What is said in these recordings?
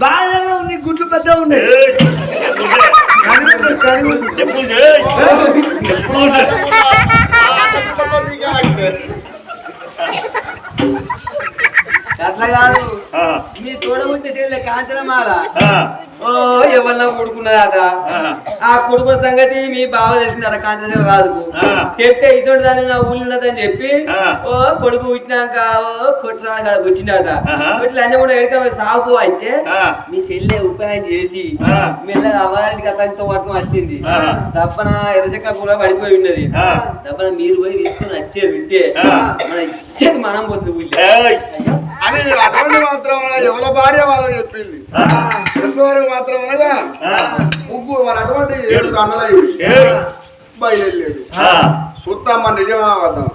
బాగా ఉంది గుడ్లు పెద్ద ఉంది ఎప్పుడు చేయి. ఎప్పుడు చేయి. అట్లా కాదు ఆ, మీ కాంచనమాల ఓ ఎవరన్నా కొడుకున్నదాట ఆ. కుటుంబ సంగతి మీ బావ తెలిసిందట కాంచన రాదు. చెప్తే ఇటువంటి దాన్ని నా ఊళ్ళు ఉన్నదని చెప్పి. ఓ కొడుకు పుట్టినాక ఓ కొట్టడానికి వచ్చిండట ఆహా. ఇట్లా అన్ని కూడా ఎడక సాగు అంటే. మీ చెల్లె ఉపాయం చేసి ఆ. మెల్లగా అవ్వాలని అతనితో పట్టుకుని వచ్చింది. తప్పన ఎర్రచక్క కూడా పడిపోయి ఉన్నది. తప్పన మీరు పోయి తీసుకుని వచ్చే వింటే. మన ఇచ్చేది మనం పోతుంది. అని అటువంటి మాత్రం ఎవరి భార్య వాళ్ళకి చెప్పింది. చెప్పేవారికి మాత్రం అనగా ముగ్గురు మరి అటువంటి ఏడు. బయలుదేరాడు ఆ, చూస్తామా నిజమా వద్దాం?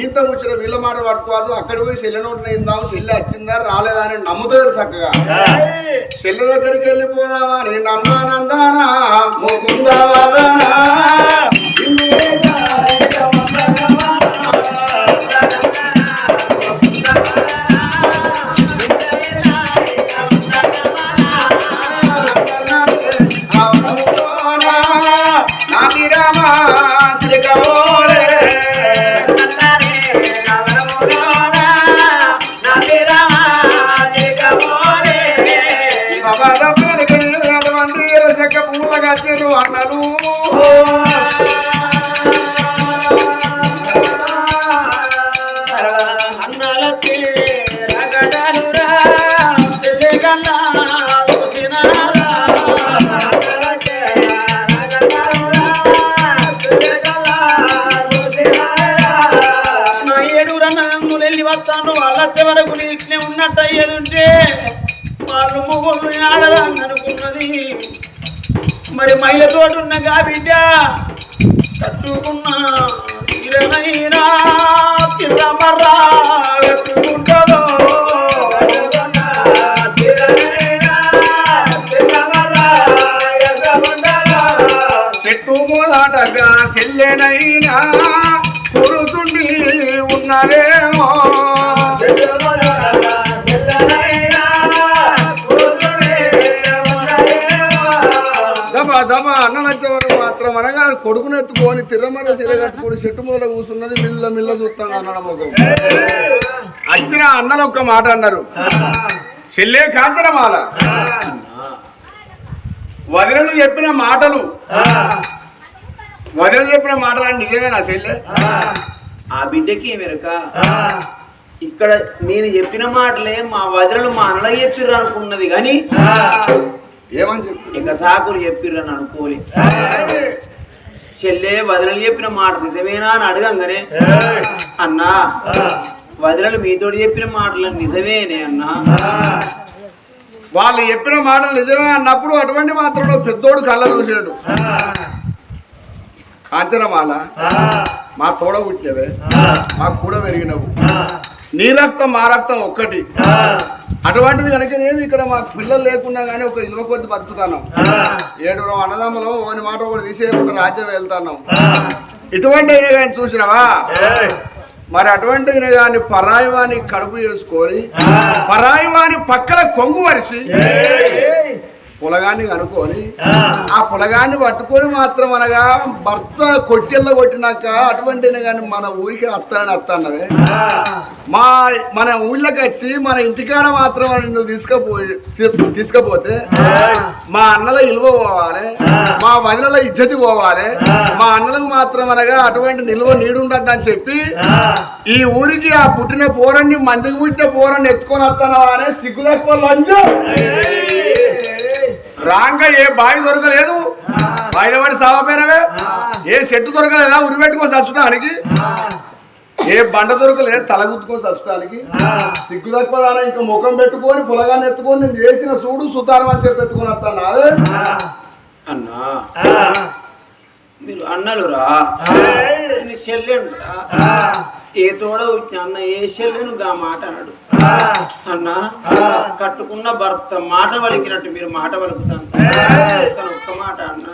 ఈత ముచ్చిన వీళ్ళ మాట పట్టుకోదు అక్కడ పోయి చెల్లె నోటిన ఇందాం చెల్లె వచ్చిందా రాలేదా అని నమ్ముతారు చక్కగా. ఆ. చెల్లె దగ్గరికి వెళ్ళిపోదామా? అని నందానందానా ముకుందావదానా వస్తాను వరకు ఇట్లే ఉన్నట్టు అయ్యేదింటే వాళ్ళు మొగోళ్ళు ఆడదాన్ని అనుకున్నది. మరి మైలతోటి ఉన్న గా బిడ్డ కట్టుకున్న తీరనైనా తిరమర్రా కట్టుకుంటుందో. చెట్టు మొదటగా చెల్లెనైనా కురుతుండి ఉన్నదేమో. దబ దబ అన్నలు వచ్చేవారు మాత్రం అనగా కొడుకును ఎత్తుకొని తిరమర సిర కట్టుకొని చెట్టు మూల కూర్చున్నది మిల్ల మిల్ల చూస్తాను అన్నల ముఖం. వచ్చిన అన్నలు ఒక్క మాట అన్నారు. చెల్లే కాంచనమాల. వదినలు చెప్పిన మాటలు. వదినలు చెప్పిన మాటలు అంటే నిజమే నా చెల్లె? ఆ బిడ్డకి వెనుక ఇక్కడ నేను చెప్పిన మాటలే మా వదినలు మా అన్నలు చెప్పిర్రు అనుకున్నది కానీ ఏమని చెప్పి ఇక సాకులు చెప్పిర్రు అని అనుకోలే. చెల్లె వదినలు చెప్పిన మాట నిజమేనా అని అడగంగానే అన్నా వదినలు మీతోటి చెప్పిన మాటలు నిజమేనే అన్నా. వాళ్ళు చెప్పిన మాటలు నిజమే అన్నప్పుడు అటువంటి మాత్రంలో పెద్దోడు కళ్ళ చూసాడు కాంచనమాల మా తోడ పుట్టినవే. మా కూడా పెరిగినవు. నీ రక్తం మా రక్తం ఒక్కటి. అటువంటిది కనుక నేను ఇక్కడ మా పిల్లలు లేకున్నా కానీ ఒక ఇల్వ కొద్ది బతుకుతాను ఏడు అన్నదమ్ములు ఓని మాట కూడా తీసేయకుండా రాజ్యం వెళ్తాను ఇటువంటి కానీ చూసినావా? మరి అటువంటి కానీ పరాయి వాని కడుపు చేసుకొని పరాయి వాని పక్కన కొంగు వరిసి పులగాన్ని కనుక్కొని ఆ. పులగాన్ని పట్టుకొని మాత్రం అనగా భర్త కొట్టెల్లో కొట్టినాక అటువంటి కానీ మన ఊరికి అత్తానని అత్తన్నవే. మా మన ఊళ్ళకి వచ్చి మన ఇంటికాడ మాత్రం నువ్వు తీసుకపోయి తీ- తీసుకపోతే మా అన్నల ఇలువ పోవాలి. మా వదినల ఇజ్జతి పోవాలి. మా అన్నలకు మాత్రం అనగా అటువంటి నిల్వ నీడుండద్దని చెప్పి ఈ ఊరికి ఆ పుట్టిన పోరన్ని మందికి పుట్టిన పోరన్ని ఎత్తుకొని వస్తాను అనే సిగ్గు తక్కువ లంచం రాంగా ఏ బావి దొరకలేదు. బావిలో పడి సావపోయినవే ఏ చెట్టు దొరకలేదా. ఉరి పెట్టుకొని చచ్చడానికి ఏ బండ దొరకలేదు. తల గుద్దుకొని చచ్చడానికి సిగ్గు తక్కువ ఇంకా ముఖం పెట్టుకొని పులగాన్ని ఎత్తుకొని నేను చేసిన సూడు సుతారం అని చెప్పి ఎత్తుకొని వస్తాను? అన్నా. మీరు అన్నలురా? చెల్లెండురా ఏ తోడ వచ్చిన అన్న ఏ చెల్లెను గా మాట అన్నాడు. అన్న కట్టుకున్న భర్త మాట వలికినట్టు మీరు మాట వలుకుతాను. కానీ ఒక్క మాట అన్న.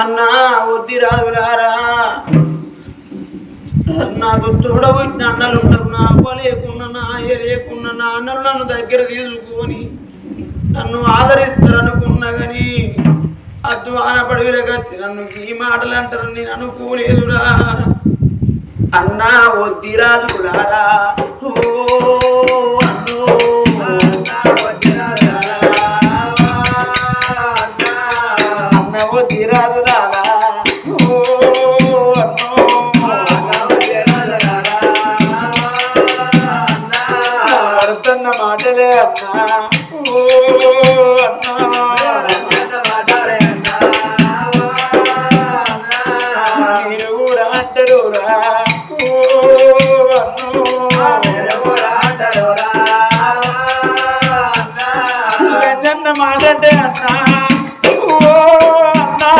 అన్నా వద్ది రాదురారా నాకు తోడ వచ్చిన అన్నలు ఉంటారు నా లేకున్నా ఏ లేకున్నా నా అన్నలు నన్ను దగ్గర తీసుకొని నన్ను ఆదరిస్తారనుకున్నా కానీ అధ్వాన పడవిలకొచ్చి నన్ను ఈ మాటలు అంటారు నేను అనుకోలేదురా. అన్నా వద్దిరాజులారా ఓ అన్నో. అన్న వద్దిరాజులారా మాటలే అన్నా. గంజన్న మాట అంటే అన్నా ఓ అన్నా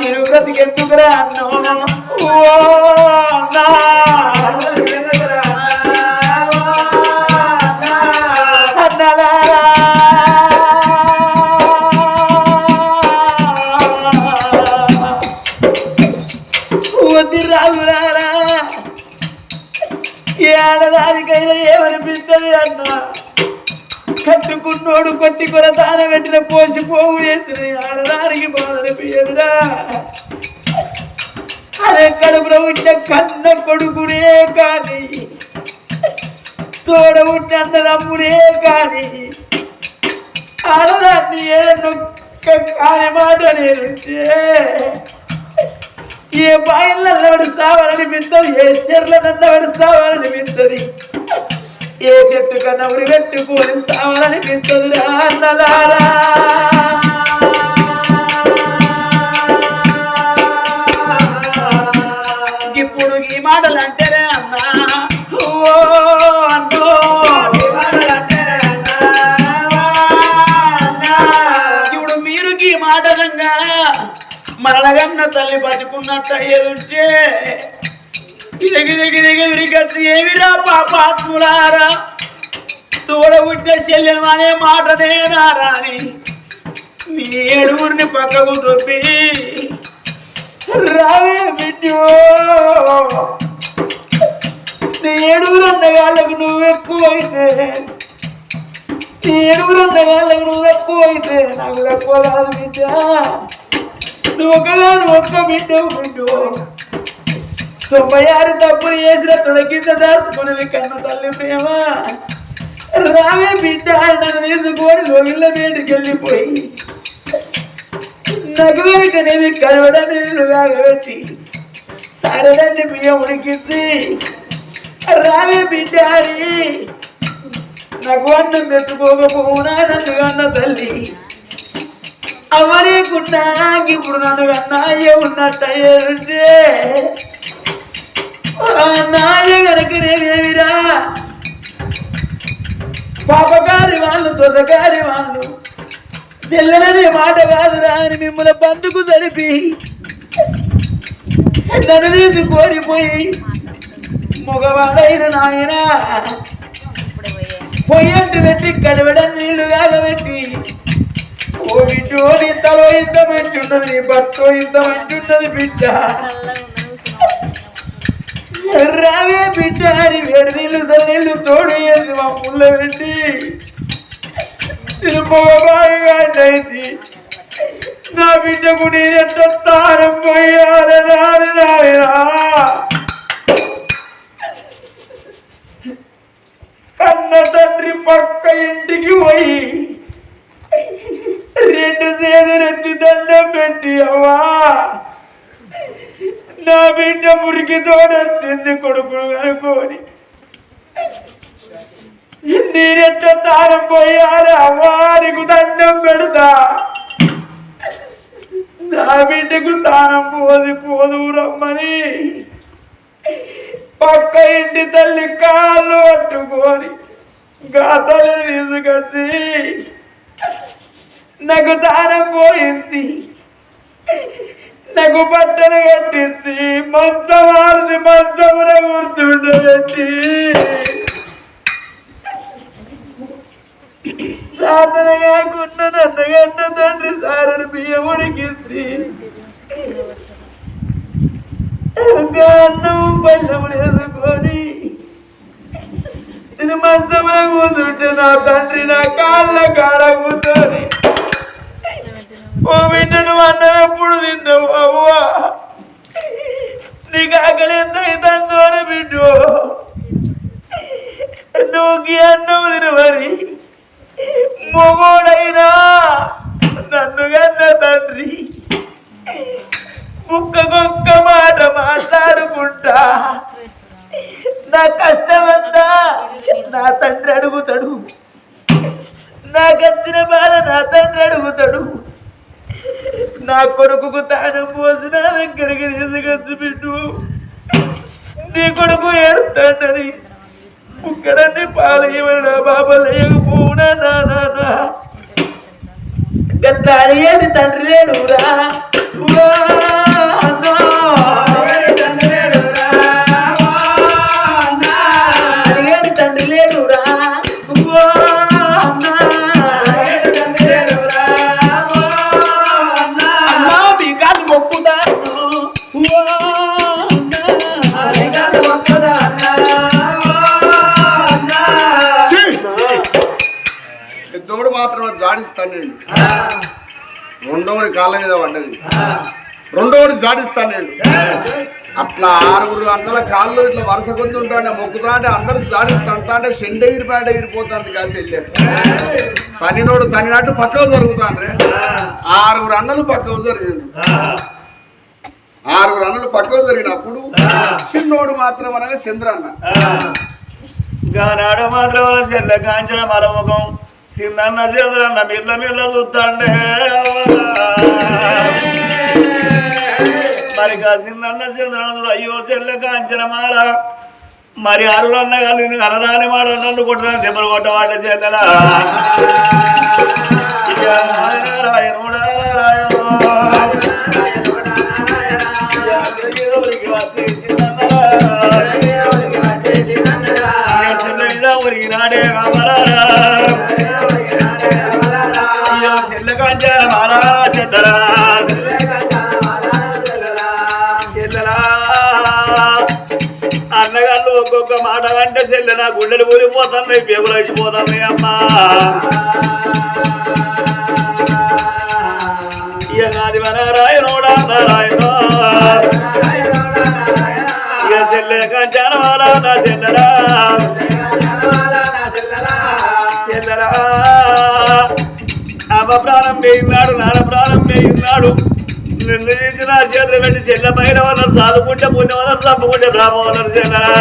నేను బ్రతికెందుకురా అన్నో ఓ అన్నా వద్దు రాజురారా ఏడదానికైనా ఏమనిపిస్తుంది అన్న? కట్టుకున్నోడు కొట్టి కొర తాన పెట్టిన పోసి పోగు చేసిన ఆడదానికి బాధనిపించదురా అదే కడుపులో ఉంటే కన్న కొడుకునే కానీ తోడ ఉంటే అన్నదమ్ముడే కానీ ఆడదాన్ని ఏదన్నా ఒక్క కాని మాట నేను ఏ బాయిల్లో నవ్వడు సావాలనిపిస్తుంది ఏ చెర్ల నన్నవాడు సావాలనిపిస్తుంది ఏ చెట్టు కన్నా ఉరి పెట్టుకొని సావాలనిపిస్తుంది రా అన్నలారా మరలగన్న తల్లి బతుకున్నట్టు అయ్యేదుంటే. దిగి దిగి దిగి ఉరికట్టు ఏమిరా పాపాత్ములారా. తోడ ఉంటే చెల్లెను అనే మాట నేనారా అని మీ ఏడుగురిని పక్కకు తొప్పి. రావే బిడ్డు. నీ ఏడుగురు అన్నగాళ్ళకు నువ్వు ఎక్కువైతే. నీ ఏడుగురు అన్నగాళ్ళకు నువ్వు తక్కువైతే నాకు తక్కువ కాదు బిడ్డ. ఒకగాను ఒక్క బిడ్డ బిడ్డు తొంభై ఆరు తప్పులు చేసిన తొలగింత దాచుకున్నది కన్న తల్లి ప్రేమ. రావే బిడ్డ నన్ను తీసుకొని లోగిళ్ళ బయటికి వెళ్ళిపోయి నగు కనుక నేను కలవడాన్ని నీళ్ళు కాగబెట్టి సరేనండి బియ్యం ఉడికింది రావే బిడ్డ అని నాకు అన్నం పెట్టుకోకపోవునా నన్ను కన్న తల్లి? అవ్వలేకున్నా ఇప్పుడు నన్ను కన్నా అయ్యే ఉన్నట్టు అయ్యేదంటే నాయ గనక నేనేమిరా? పాపగారి వాళ్ళు దొసగారి వాళ్ళు చెల్లెలనే మాట కాదురా అని మిమ్మల్ని బందుకు జరిపి నన్ను తీసి కోరిపోయి మగవాడైన నాయన. పొయ్యంటి పెట్టి కడవడం నీళ్ళు కాగబెట్టి ఓ బిడ్డో నీ తలో ఇంత మంచున్నది నీ భర్తో ఇంత మంచున్నది బిడ్డ. ఎర్రావే బిడ్డ అని వేడి నీళ్ళు సన్నీళ్ళు తోడు వేసి మా పుల్ల పెట్టి. తిరుపబాగా అయింది. నా బిడ్డకు నేనెంత తారం పోయాలనా కన్న తండ్రి పక్క ఇంటికి పోయి రెండు సేదరెత్తి దండం పెట్టి అవ్వా. నా బిడ్డ మురికి తోడొచ్చింది కొడుకును అనుకోని నేనెంత తారం పోయారా వారికి దండం పెడతా. నా బిడ్డకు తానం పోది పోదు రమ్మని. పక్క ఇంటి తల్లి కాళ్ళు పట్టుకొని గాతలు తీసుకొచ్చి నాకు దారం పోయించి నాకు బట్టలు కట్టించి మంచం ఆడిసి మంచమున కూర్చుండబెట్టి సాధన కాకుండా నన్నగన్న తండ్రి సారని బియ్యం అన్నం పల్లెములు వేసుకొని ఇది మంచమే కూతుంటే నా తండ్రి నా కాళ్ళ కాడ కూర్చొని ఓ బిడ్డ నువ్వు అన్నం ఎప్పుడు తింటావు అవ్వా నీకు ఆకలి ఎంత అవుతుందో బిడ్డు. నువ్వు గీ అన్నం తినవరి మొగోడైనా నన్ను కన్న తండ్రి. ముక్కకొక్క మాట మాట్లాడుకుంటా. నా కష్టమంతా నా తండ్రి అడుగుతాడు. నా వచ్చిన బాధ నా తండ్రి అడుగుతాడు. నా కొడుకు తాను పోసిన దగ్గరికి తీసుకొచ్చి పెట్టు. నీ కొడుకు ఏడుతాడని కుక్కడని పాలు ఇవ్వడా బాబా లేకపోవునా నా నానా తండ్రి లేడురా. జాడిస్తాను నేను. రెండవని కాళ్ళ మీద పడ్డది. రెండవని జాడిస్తాను నేను. అట్లా ఆరుగురు అన్నల కాళ్ళు ఇట్లా వరుస కొద్ది ఉంటాడే మొక్కుతా అంటే అందరూ జాడిస్తా అంటే సెండ ఎగిరిపాడ ఎగిరిపోతుంది కాసి వెళ్ళే. తనినోడు తనినట్టు పక్కకు జరుగుతాండ్రే. ఆరుగురు అన్నలు పక్కకు జరిగింది ఆరుగురు అన్నలు పక్కకు జరిగినప్పుడు చిన్నోడు మాత్రం అనగా చంద్రన్న. గానాడు మాత్రం చెల్ల కాంచన మరముఖం సిందన్న చంద్రన్న మిల్ల మిల్ల చూస్తాండే. మరి గా సిందన్న చంద్రన్న అయ్యో చెల్లె కాంచన మాల. మరి అరులన్న కానీ అనరాని మాట నన్ను కొట్టిన దెబ్బలు కొట్టవాడ చెల్లెలా ఇక నారాయణుడా మారా చెడ్డరా అన్నగాళ్ళు ఒక్కొక్క మాట అంటే చెల్లె నా గుండెలు ఊరిపోతున్నాయి పేగులు అయిపోతున్నాయి అమ్మా. ఇక నాది మన రాయనోడా నారాయణ. ఇక చెల్లె కంచాన మారా నా చెల్లరా అమ్మ ప్రాణం వేయినాడు నాన్న ప్రాణం వేయినాడు నిన్ను నా చేతులు పెట్టి చెల్ల పైన వనరు చదువుకుంటే పుణ్య వనరు చంపుకుంటే బ్రాహ్మం వనరు చెల్లరా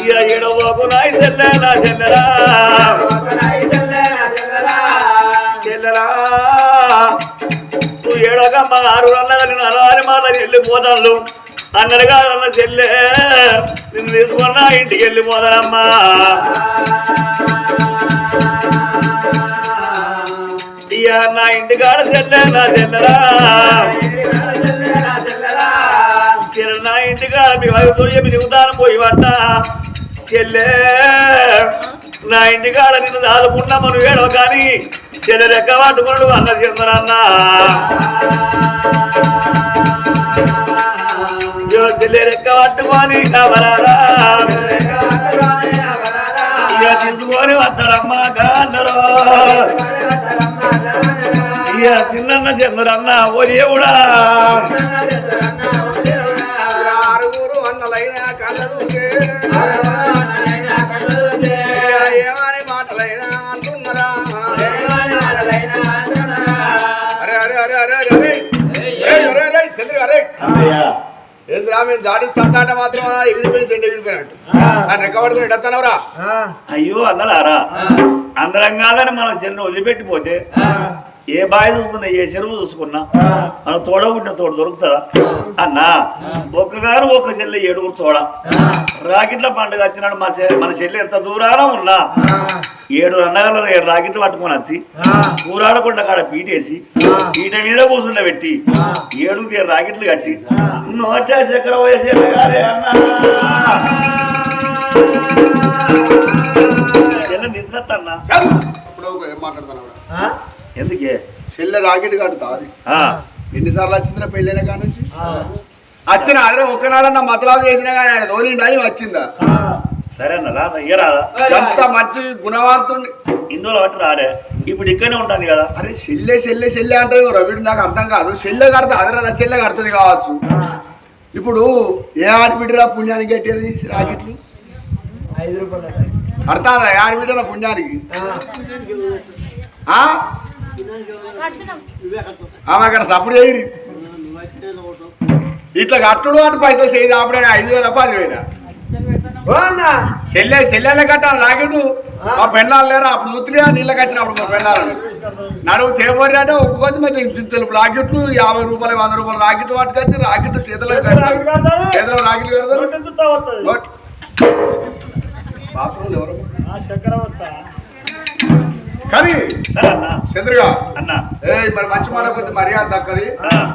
ఇక ఏడవకు నాయి చెల్లె నా చెల్లెరా చెల్లెరా. నువ్వు ఏడవకమ్మ ఆరు అన్నగా నేను అలాని మాట వెళ్ళిపోతాను అన్నడుగా అన్న చెల్లె నిన్ను తీసుకున్నా ఇంటికి వెళ్ళిపోతానమ్మా. ఇక నా ఇంటికాడ చెల్లె నా చెల్లెరా. నా ఇంటికాడ మీ వైపు చెప్పి దిగుతాను పోయి పట్ట చెల్లె నా ఇంటికాడ నిన్ను దాదుకున్నా మనం వేడవ కానీ చెల్లె లెక్క పట్టుకున్నాడు అన్న చంద్రన్న చెల్లె లెక్క పట్టుకొని కవరారా ఇక తీసుకొని వస్తాడమ్మా కాండరు ఇక చిన్న చంద్రన్న ఓ దేవుడా ఆరుగురు అన్నలైనా కళ్ళలుకే ఏమని మాటలైనా అంటున్నారా? అరే అరే అరే అరే అరే అరే. అరే చంద్ర అరే ఏంద్రా మేము జాడిస్తాంటే మాత్రం ఎగిరిపోయి సెంట్ ఎగిరిపోయినట్టు ఆయన రెక్క పట్టుకుని ఎడతానవరా అయ్యో అన్నలారా అందరం కాదని మనం చెల్లిని వదిలిపెట్టిపోతే ఏ బావి చూసుకున్నా ఏ చెరువు చూసుకున్నా మనం తోడగుంటే తోడు దొరుకుతుందా? అన్నా ఒక్కగారు ఒక్క చెల్లి ఏడుగురు తోడ. రాకెట్ల పండుగ వచ్చినాడు మా మన చెల్లి ఎంత దూరాన ఉన్నా. ఏడు అన్నగారు ఏడు రాకెట్లు పట్టుకొని వచ్చి కూరాడకుండా కాడ పీటేసి పీట మీద కూర్చుండ పెట్టి ఏడు రాకెట్లు కట్టి నోట చక్ర వయసు మాట్లాడతానవరా ఎందుకే? చెల్లె రాకెట్ కడుతా ఎన్నిసార్లు వచ్చిందిరా పెళ్ళైన కాడ నుంచి? వచ్చిన అదే ఒక్కనాడన్న మతలాలు చేసినా కానీ ఆయన ఏం వచ్చిందా? సరే అన్న రా ఇయ్యరాదా ఎంత మంచి గుణవంతుణ్ణి. ఇందులో బట్టి రాలే ఇప్పుడు ఇక్కడనే ఉంటుంది కదా. అరే చెల్లె చెల్లె చెల్లె అంటే రవిడు నాకు అర్థం కాదు. చెల్లె కడతా అదే చెల్లె కడుతుంది కావచ్చు. ఇప్పుడు ఏ ఆడబిడ్డరా పుణ్యానికి కట్టేది రాకెట్లు? ఐదు రూపాయలు కడతాదా ఏ ఆడబిడ్డరా పుణ్యానికి? ఆ? ఆమె అక్కడ సప్పుడు చేయరు. ఇట్లా కట్టుడు అటు పైసలు చేయదు అప్పుడే ఐదు వేల పది వేల ఓ అన్నా చెల్లె చెల్లెళ్ళ కట్టాలి రాకెట్ మా పెళ్ళాలు లేరా? అప్పుడు ముత్తులే నీళ్ళకి వచ్చినప్పుడు మా పెళ్ళాలని నడువు తేబోరి అంటే ఒక్కొక్కటి మంచి తెలుపు రాకెట్లు యాభై రూపాయలు వంద రూపాయలు రాకెట్ పట్టుకొచ్చి రాకెట్ చేతులకు కడతారు చేతిలో రాకెట్లు కడతారు నోట్. బాత్రూంలో ఎవరు? కానీ సరే అన్న. చంద్రగా అన్న. ఏ మరి మంచి మాట కొద్ది మర్యాద దక్కది.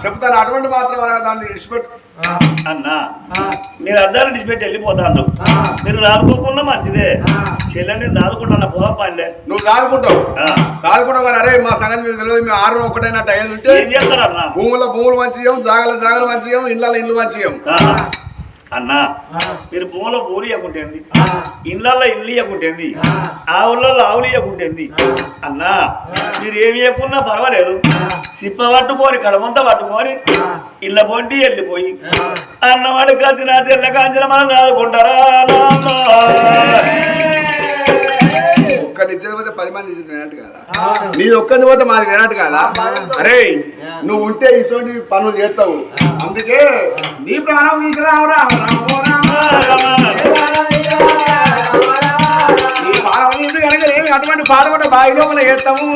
చెప్తాను అటువంటి మాత్రం అనగా దాన్ని విడిచిపెట్టు. అన్న మీరు అద్దాలు విడిచిపెట్టి వెళ్ళిపోతాను మీరు దాదుకోకుండా మంచిదే చెల్లెని దాదుకుంటాను పోదా పండే నువ్వు సాదుకుంటావు సాదుకుంటావు కానీ అరే మా సంగతి మీకు తెలియదు మేము ఆరు ఒకటైనట్టు అయ్యేది ఉంటే భూముల భూములు మంచియం జాగల జాగలు మంచియం ఇళ్ళ ఇల్లు మంచియం ఆ, అన్న మీరు భూమిలో పూలు ఇవ్వకుంటేంది ఇళ్ళల్లో ఇల్లు ఇవ్వకుంటేంది ఆవులలో ఆవులు ఇవ్వకుంటేంది అన్న మీరు ఏమి ఇవ్వకున్నా పర్వాలేదు. సిప్ప పట్టుకొని కడమంతా పట్టుకొని ఇళ్ళ పొంటి వెళ్ళిపోయి. అన్నవాడు కాచిన చెల్ల కాంచిన మనం చదువుకుంటారా ఒక్క నిజం పోతే పది మంది నిజం తినట్టు కదా? నీది ఒక్కరిని పోతే మాది తినట్టు కదా? అరే నువ్వు ఉంటే ఇటువంటి పనులు చేస్తావు. అందుకే నీ ప్రాణం నీకు రావురా. నీ ప్రాణం కనుక ఏమి అటువంటి పాట కూడా బావి లోపల చేస్తాము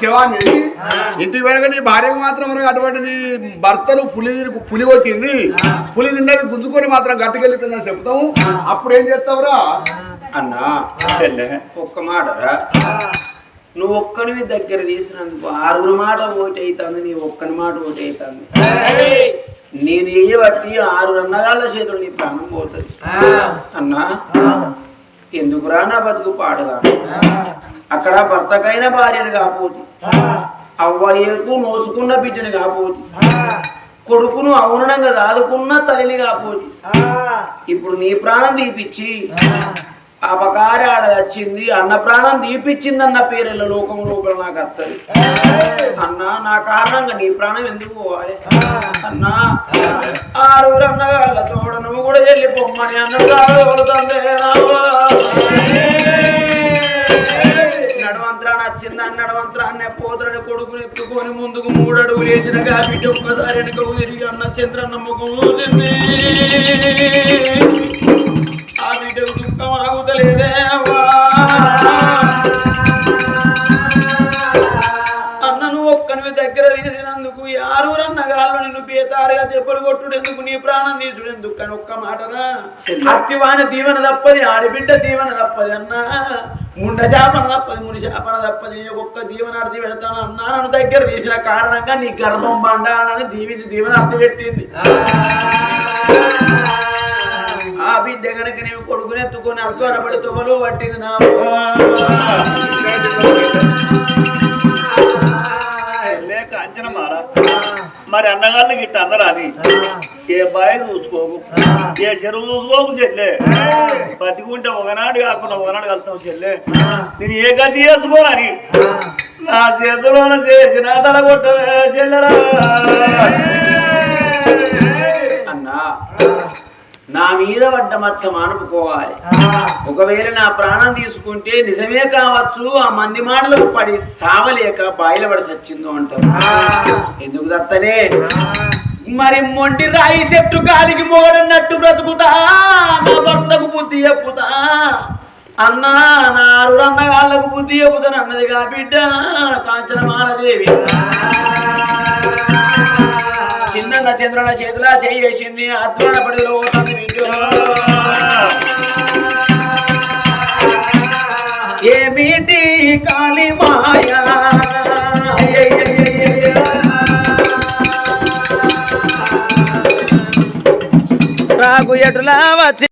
శవాన్ని ఇంటికి వెనక నీ భార్యకు మాత్రం అటువంటి నీ భర్తను పులి పులి కొట్టింది. పులి నిన్నది గుంజుకొని మాత్రం గట్టుకెళ్ళిపోయిందని చెప్తాము. అప్పుడు ఏం చేస్తావురా? అన్నా ఒక్క మాటరా నువ్వు ఒక్కనివి దగ్గర తీసినందుకు ఆరుగురు మాట ఓటు అవుతుంది నీ ఒక్కని మాట ఓటు అవుతుంది నేను ఏ బట్టి ఆరు అన్నగాళ్ళ చేతులు నీ ప్రాణం పోతుంది. అన్నా ఎందుకురా నా బతుకు పాడగా అక్కడ భర్తకైన భార్యను కాపోతి. అవ్వయ్యకు నోసుకున్న బిడ్డని కాపోతి. కొడుకును అవునంగా దాదుకున్న తల్లిని కాపోతి. ఇప్పుడు నీ ప్రాణం తీపిచ్చి. అపకారి ఆడ వచ్చింది అన్న ప్రాణం దీపించింది అన్న పేరు లోకం లోపల నాకు అత్తది. అన్నా నా కారణంగా నీ ప్రాణం ఎందుకు పోవాలి? అన్నా ఆరుగురు అన్నగాళ్ళ తోడ నువ్వు కూడా వెళ్ళి పొమ్మని నడవంత్రాన్ని నడవంతరాన్ని వచ్చింది అని నడవంతరాన్ని పోతులని కొడుకుని ఎత్తుకొని ముందుకు మూడు అడుగులు వేసిన బిడ్డ ఒక్కసారి వెనుకకు తిరిగి అన్న చంద్రన్న ముఖం చూసింది ఆ బిడ్డకు దుఃఖం ఆగుతలేదే అవ్వా. అన్న నువ్వు ఒక్కనివి దగ్గర తీసినందుకు ఆరుగురు అన్నగాళ్ళు నిన్ను బేతారుగా దెబ్బలు కొట్టుడు ఎందుకు నీ ప్రాణం తీసుడు కానీ ఒక్క మాటనా? అత్తివాని దీవెన తప్పది ఆడబిడ్డ దీవెన తప్పది అన్నా. ముండ శాపన తప్పది ముడి శాపన తప్పది నేను ఒక్క దీవెన పెడతాను అన్నా నన్ను దగ్గర తీసిన కారణంగా నీ గర్భం బండాలని దీవించి దీవెన అర్థి పెట్టింది. ఆ బిడ్డ గనక నీవు కొడుకుని ఎత్తుకొని అద్వారపడి తుమ్మలు పట్టింది నా లేక అంచనా మారా? మరి అన్నగాళ్ళు గిట్ట అన్నరాని ఏ బాయి చూసుకోకు. ఏ చెరువు చూసుకోకు చెల్లె. బతికుంటే ఒకనాడు కాకుండా ఒకనాడు కలుతాం చెల్లె. నేను ఏ గతి చేసుకోనని నా చేతిలోన చేసిన తల కొట్టవే చెల్లెరా. అన్నా నా మీద పడ్డ మచ్చ మానుకోవాలి ఒకవేళ నా ప్రాణం తీసుకుంటే నిజమే కావచ్చు ఆ మంది మాటలకు పడి సావలేక బాయిల పడి సచ్చిందో అంటారు ఎందుకు దత్తనే మరి మొండి రాయి చెట్టు గాలికి మొగడన్నట్టు బ్రతుకుతా నా భర్తకు బుద్ధి చెప్పుతా. అన్నా నా అన్న వాళ్ళకు బుద్ధి చెబుతాను అన్నదిగా బిడ్డ కాంచనమాలదేవి చిన్న చంద్రుల చేతిలా చేసింది అద్వాన పడిలో పోతుంది ఏమిటి కాళీ మాయా? రాగు ఎటులా వచ్చి